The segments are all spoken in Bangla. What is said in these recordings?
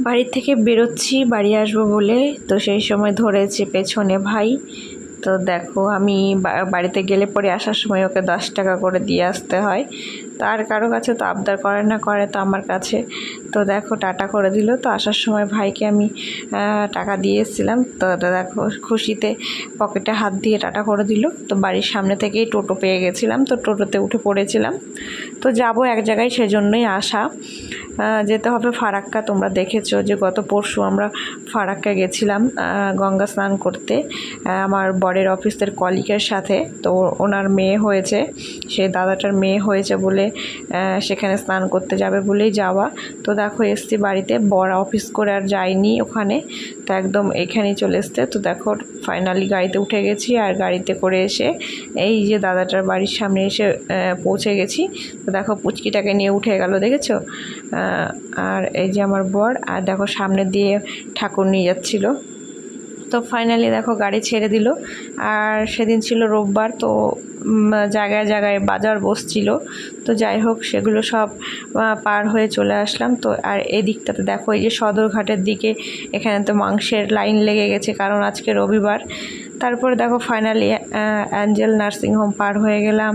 বাড়ি থেকে বেরোচ্ছি, বাড়ি আসব বলে। তো সেই সময় ধরেছে পেছনে ভাই। তো দেখো, আমি বাড়িতে গেলে পরে আসার সময় ওকে দশ টাকা করে দিয়ে আসতে হয়। তার কারও কাছে তো আবদার করে না, করে তো আমার কাছে। তো দেখো, টাটা করে দিল। তো আসার সময় ভাইকে আমি টাকা দিয়ে এসেছিলাম। তো দেখো, খুশিতে পকেটে হাত দিয়ে টাটা করে দিল। তো বাড়ির সামনে থেকেই টোটো পেয়ে গেছিলাম। তো টোটোতে উঠে পড়েছিলাম। তো যাব এক জায়গায় সেজন্যই আসা। যেতে হবে ফারাক্কা। তোমরা দেখেছ যে গত পরশু আমরা ফারাক্কা গেছিলাম গঙ্গা স্নান করতে। আমার বরের অফিসের কলিকের সাথে। তো ওনার মেয়ে হয়েছে। সেই দাদাটার মেয়ে হয়েছে বলে সেখানে স্নান করতে যাবে বলেই যাওয়া। তো দেখো, এসছি বাড়িতে। বর অফিস করে আর যাইনি ওখানে। তো একদম এখানেই চলে এসছে। তো দেখো ফাইনালি গাড়িতে উঠে গেছি আর গাড়িতে করে এসে এই যে দাদাটার বাড়ির সামনে এসে পৌঁছে গেছি। তো দেখো, পুচকিটাকে নিয়ে উঠে গেল, দেখেছ? আর এই যে আমার বর, আর দেখো, সামনে দিয়ে ঠাকুর নিয়ে যাচ্ছিল। তো ফাইনালি দেখো গাড়ি ছেড়ে দিল। আর সেদিন ছিল রোববার, তো জায়গায় জায়গায় বাজার বসছিল। তো যাই হোক, সেগুলো সব পার হয়ে চলে আসলাম। তো, আর এই দিকটাতে দেখো, এই যে সদরঘাটের দিকে এখানে তো মাংসের লাইন লেগে গেছে, কারণ আজকে রবিবার। তারপরে দেখো ফাইনালি অ্যাঞ্জেল নার্সিং হোম পার হয়ে গেলাম।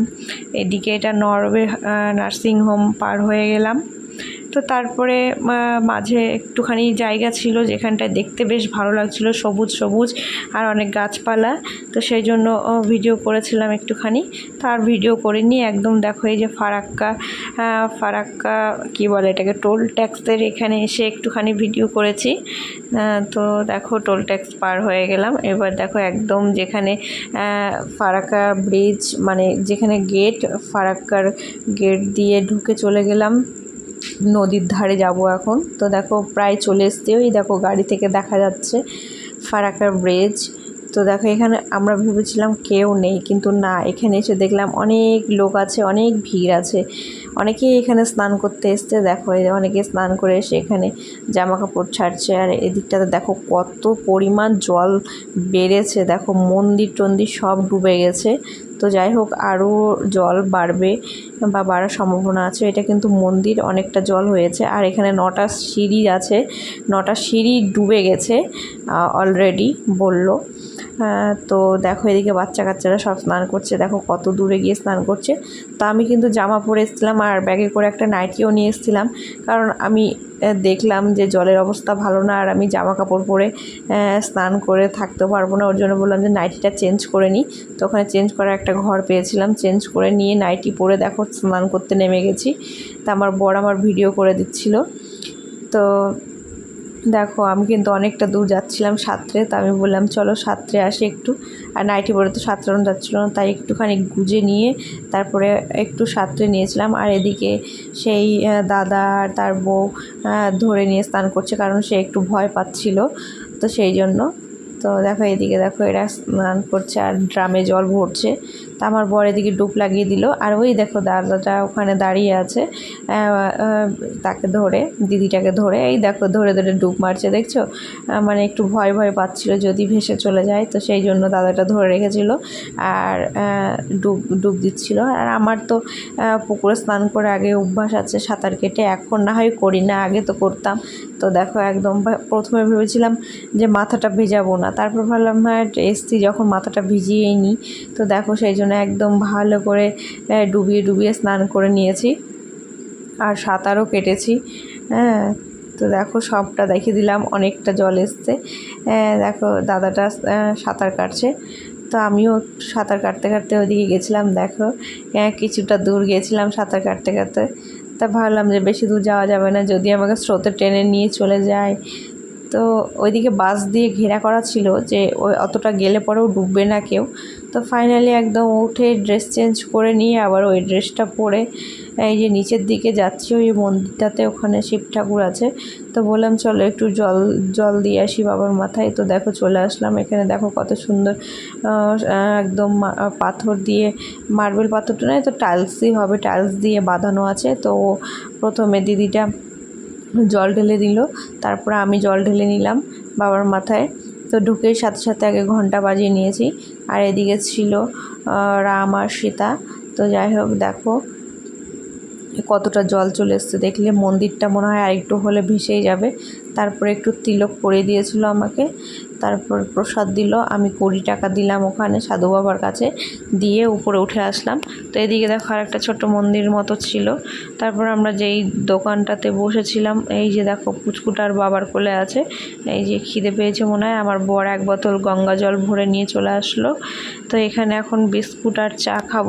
এদিকে এটা নরওয়ে নার্সিং হোম পার হয়ে গেলাম। তো তারপরে মাঝে একটুখানি জায়গা ছিল যেখানটায় দেখতে বেশ ভালো লাগছিল, সবুজ সবুজ আর অনেক গাছপালা। তো সেই জন্য ভিডিও করেছিলাম একটুখানি। তার ভিডিও করে করিনি, একদম দেখো এই যে ফারাক্কা ফারাক্কা, কি বলে এটাকে, টোল ট্যাক্সের এখানে এসে একটুখানি ভিডিও করেছি। তো দেখো টোল ট্যাক্স পার হয়ে গেলাম। এবার দেখো একদম যেখানে ফারাক্কা ব্রিজ মানে যেখানে গেট ফারাক্কার গেট দিয়ে ঢুকে চলে গেলাম। নদীর ধারে যাব এখন। তো দেখো প্রায় চলে এসছে। ওই দেখো গাড়ি থেকে দেখা যাচ্ছে ফারাক্কার ব্রিজ। তো দেখো এখানে আমরা ভেবেছিলাম কেউ নেই, কিন্তু না, এখানে এসে দেখলাম অনেক লোক আছে, অনেক ভিড় আছে। অনেকেই এখানে স্নান করতে এসছে। দেখো অনেকে স্নান করে এসে এখানে জামা কাপড় ছাড়ছে। আর এদিকটাতে দেখো কত পরিমাণ জল বেড়েছে। দেখো মন্দির টন্দির সব ডুবে গেছে। তো যাই হোক, আরও জল বাড়বে বা বাড়ার সম্ভাবনা আছে। এটা কিন্তু মন্দির, অনেকটা জল হয়েছে। আর এখানে নটা সিঁড়ি আছে। নটা সিঁড়ি ডুবে গেছে অলরেডি বলল। তো দেখো, এদিকে বাচ্চা কাচ্চারা সব স্নান করছে। দেখো কত দূরে গিয়ে স্নান করছে। তা আমি কিন্তু জামা পরে এসেছিলাম আর ব্যাগে করে একটা নাইটিও নিয়ে এসেছিলাম। কারণ আমি দেখলাম যে জলের অবস্থা ভালো না, আর আমি জামা কাপড় পরে স্নান করে থাকতে পারব না। ওর জন্য বললাম যে নাইটিটা চেঞ্জ করে নিই তো ওখানে চেঞ্জ করার একটা ঘর পেয়েছিলাম, চেঞ্জ করে নিয়ে নাইটি পরে দেখো স্নান করতে নেমে গেছি। তা আমার বর আমার ভিডিও করে দিচ্ছিল। তো দেখো, আমি কিন্তু অনেকটা দূর যাচ্ছিলাম সাঁতরে, তো আমি বললাম, চলো সাঁতরে আসি একটু। আর নাইটি পরে তো সাঁতরানো যাচ্ছিল না, তাই একটুখানি গুজে নিয়ে তারপরে একটু সাঁতরে নিয়েছিলাম। আর এদিকে সেই দাদা আর তার বউ ধরে নিয়ে স্নান করছে, কারণ সে একটু ভয় পাচ্ছিল, তো সেই জন্য। তো দেখো, এদিকে দেখো, এরা স্নান করছে আর ড্রামে জল ভরছে। তা আমার বর এদিকে ডুব লাগিয়ে দিল। আর ওই দেখো দাদাটা ওখানে দাঁড়িয়ে আছে তাকে ধরে, দিদিটাকে ধরে, এই দেখো ধরে ধরে ডুব মারছে, দেখছ? মানে একটু ভয় ভয় পাচ্ছিল যদি ভেসে চলে যায়, তো সেই জন্য দাদাটা ধরে রেখেছিল আর ডুব ডুব দিচ্ছিল। আর আমার তো পুকুরে স্নান করে আগে অভ্যাস আছে সাঁতার কেটে, এখন না হয় করি না, আগে তো করতাম। তো দেখো একদম প্রথমে ভেবেছিলাম যে মাথাটা ভেজাবো না, তারপর ভাবলাম হ্যাঁ এসছি যখন মাথাটা ভিজিয়েই নিই। তো দেখো সেই জন্য একদম ভালো করে ডুবিয়ে ডুবিয়ে স্নান করে নিয়েছি। আর সাঁতারও কেটেছি। হ্যাঁ তো দেখো সবটা দেখিয়ে দিলাম, অনেকটা জল এসছে। দেখো দাদাটা সাঁতার কাটছে। তো আমিও সাঁতার কাটতে কাটতে ওদিকে গেছিলাম, দেখো। কিছুটা দূর গেছিলাম সাঁতার কাটতে কাটতে। তা ভাবলাম যে বেশি দূর যাওয়া যাবে না, যদি আমাকে স্রোতে টেনে নিয়ে চলে যায়। তো ওইদিকে বাস দিয়ে ঘেরা করা ছিল যে ওই অতটা গেলে পরেও ডুববে না কেউ। তো ফাইনালি একদম উঠে ড্রেস চেঞ্জ করে নিয়ে আবার ওই ড্রেসটা পরে এই যে নিচের দিকে যাচ্ছি, ওই মন্দিরটাতে ওখানে শিব ঠাকুর আছে। তো বললাম, চলো একটু জল জল দিয়ে আসি বাবার মাথায়। তো দেখো চলে আসলাম। এখানে দেখো কত সুন্দর একদম পাথর দিয়ে মার্বেল পাথরটা নয়, তো টাইলসই হবে। টাইলস দিয়ে বাঁধানো আছে। তো প্রথমে দিদিটা জল ঢেলে দিল। তারপরে আমি জল ঢেলে নিলাম বাবার মাথায়। তো ঢুকে সাথে সাথে আগে ঘণ্টা বাজিয়ে নিয়েছি। আর এদিকে ছিল রাম আর সীতা। তো যাই হোক, দেখো কতটা জল চলে এসছে। দেখলে মন্দিরটা মনে হয় আরেকটু হলে ভেসেই যাবে। তারপরে একটু তিলক পরিয়ে দিয়েছিল আমাকে। তারপর প্রসাদ দিল, আমি কুড়ি টাকা দিলাম ওখানে সাধু বাবার কাছে, দিয়ে উপরে উঠে আসলাম। তো এদিকে দেখো আর একটা ছোট্ট মন্দির মতো ছিল। তারপর আমরা যেই দোকানটাতে বসেছিলাম, এই যে দেখো পুচকুটার বাবার কোলে আছে, এই যে খিদে পেয়েছে মনে হয়, আমার বর এক বোতল গঙ্গা জল ভরে নিয়ে চলে আসলো। তো এখানে এখন বিস্কুট আর চা খাব।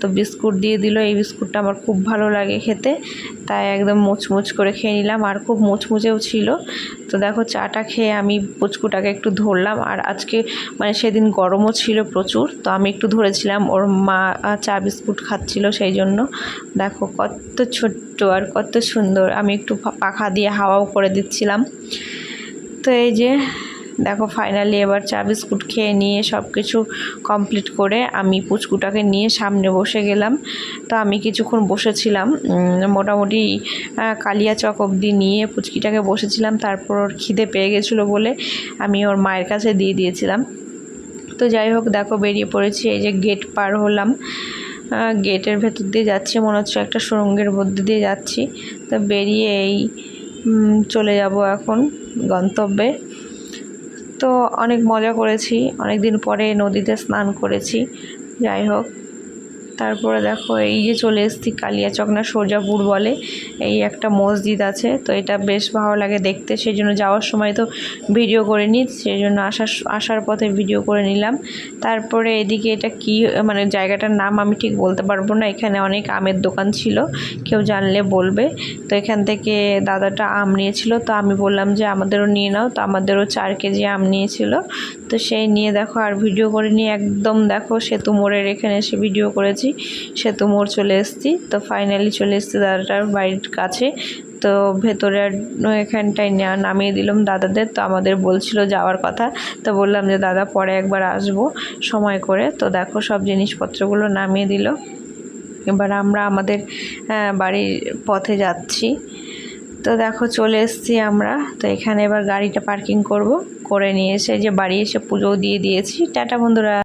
তো বিস্কুট দিয়ে দিল, এই বিস্কুটটা আমার খুব ভালো লাগে খেতে। তাই একদম মুচমুচ করে খেয়ে নিলাম, আর খুব মুচমুচেও ছিল। তো দেখো চাটা খেয়ে আমি পুচকুটাকে একটু ধরলাম আর আজকে মানে সেদিন গরমও ছিল প্রচুর, তো আমি একটু ধরেছিলাম ওর মা চা বিস্কুট খাচ্ছিল সেই জন্য। দেখো কত ছোট্ট আর কত সুন্দর, আমি একটু পাখা দিয়ে হাওয়াও করে দিচ্ছিলাম। তো এই যে দেখো ফাইনালি এবার চা বিস্কুট খেয়ে নিয়ে সব কিছু কমপ্লিট করে আমি পুচকুটাকে নিয়ে সামনে বসে গেলাম। তো আমি কিছুক্ষণ বসেছিলাম। মোটামুটি কালিয়া চক অবধি নিয়ে পুচকিটাকে বসেছিলাম। তারপর ওর খিদে পেয়ে গেছিল বলে আমি ওর মায়ের কাছে দিয়ে দিয়েছিলাম। তো যাই হোক, দেখো বেরিয়ে পড়েছি। এই যে গেট পার হলাম। গেটের ভেতর দিয়ে যাচ্ছি। মনে হচ্ছে একটা সুরঙ্গের মধ্যে দিয়ে যাচ্ছি। তো বেরিয়ে এই চলে যাব এখন গন্তব্যে। তো অনেক মজা করেছি অনেক দিন পরে নদীতে স্নান করেছি যাই হোক। তারপরে দেখো এই যে চলে এসেছি কালিয়াচক না সোজাপুর বলে এই একটা মসজিদ আছে, তো এটা বেশ ভালো লাগে দেখতে। সেই জন্য যাওয়ার সময় তো ভিডিও করে নিই, সেই জন্য আসার আসার পথে ভিডিও করে নিলাম। তারপরে এদিকে এটা কি মানে জায়গাটার নাম আমি ঠিক বলতে পারব না, এখানে অনেক আমের দোকান ছিল, কেউ জানলে বলবে। তো এখান থেকে দাদাটা আম নিয়েছিল, তো আমি বললাম যে আমাদেরও নিয়ে নাও, তো আমাদেরও চার কেজি আম নিয়েছিল। তো সেই নিয়ে দেখো আর ভিডিও করে নিয়ে একদম দেখো সেতু মোড়ের এখানে এসে ভিডিও করেছি। সেতু মোড় চলে এসেছি। তো ফাইনালি চলে এসেছি দাদাটার বাড়ির কাছে। তো ভেতরে এখানটায় নামিয়ে দিলাম দাদাদের। তো আমাদের বলছিল যাওয়ার কথা। তো বললাম যে দাদা পরে একবার আসব সময় করে। তো দেখো সব জিনিসপত্রগুলো নামিয়ে দিল। এবার আমরা আমাদের আহ, বাড়ির পথে যাচ্ছি। তো দেখো চলে এসেছি আমরা। তো এখানে এবার গাড়িটা পার্কিং করব। করে নিয়ে এসে যে বাড়ি এসে পুজোও দিয়ে দিয়েছি। টাটা বন্ধুরা।